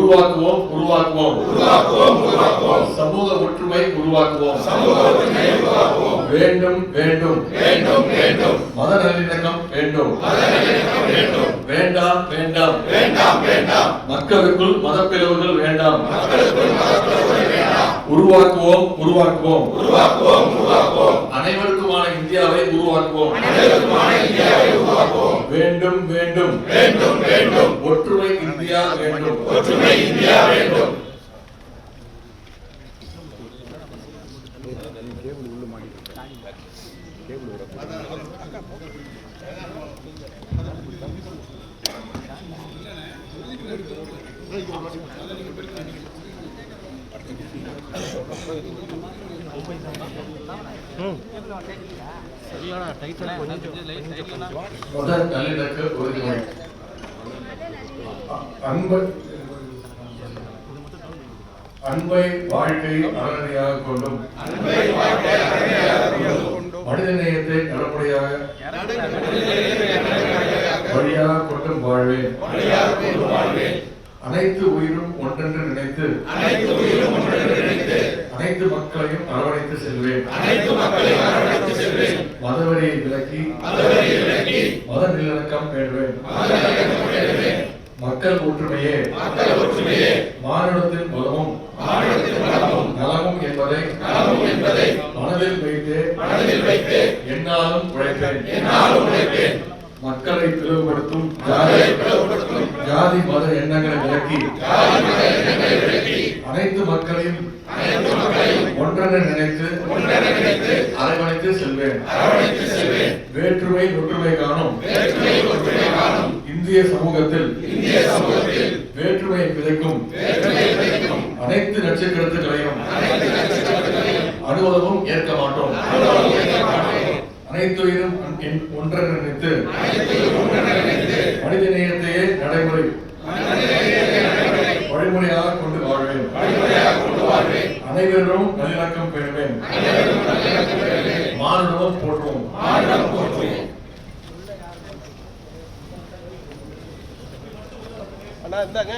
உருவாக்குவோம் உருவாக்குவோம். சமூக ஒற்றுமை உருவாக்குவோம். வேண்டும் வேண்டும். வேண்டும் வேண்டும். மத நல்லிணக்கம் வேண்டும். வேண்டாம். வேண்டாம் வேண்டாம். வேண்டாம் மக்களுக்குள் மதப்பிளவுகள் வேண்டாம். உருவாக்குவோம் உருவாக்குவோம். உருவாக்குவோம் உருவாக்குவோம். அனைவருக்குமான இந்தியாவை உருவாக்குவோம். வேண்டும் வேண்டும். வேண்டும் வேண்டும் ஒற்றுமை இந்தியா வேண்டும் ஒற்றுமை இந்தியா வேண்டும் மத நல்லிணக்க உறுதிமொழி அ- அன்பு அன்பை வாழ்க்கை அறநிலையாக கொண்டும். மனித நேயத்தை நடைமுறையாக வழியாக கொண்டும் வாழ்வேன். அனைத்து உயிரும் ஒன்றென்று நினைத்து அனைத்து மக்களையும் அரவணைத்து செல்வேன். மதவெறியை விலக்கி மத நல்லிணக்கம் பேணுவேன். மக்கள் ஒற்றுமையே. மானுடத்தின் பலமும். நலமும் என்பதை மனதில் வைத்து என்னாலும் உழைப்பேன். மக்களை பிளவுபடுத்தும் ஜாதி மத எண்ணங்களை விலக்கி அனைத்து மக்களையும் ஒன்றென நினைத்து அரவணைத்து செல்வேன். வேற்றுமை ஒற்றுமை இந்திய சமூகத்தில் வேற்றுமை விதைக்கும் அனைத்து நட்சத்திரத்துகளையும் அனுபவமும் ஏற்க மாட்டோம். அனைத்துயிரும் ஒன்றை நினைத்து மனித நேயத்தையே நடைமுறை வழிமுறையாக கொண்டு வாழ்வேன். அனைவரும் நல்லிணக்கம் பெறுவேன் மானுடமும் போற்றுவோம். அண்ணா இந்தாங்க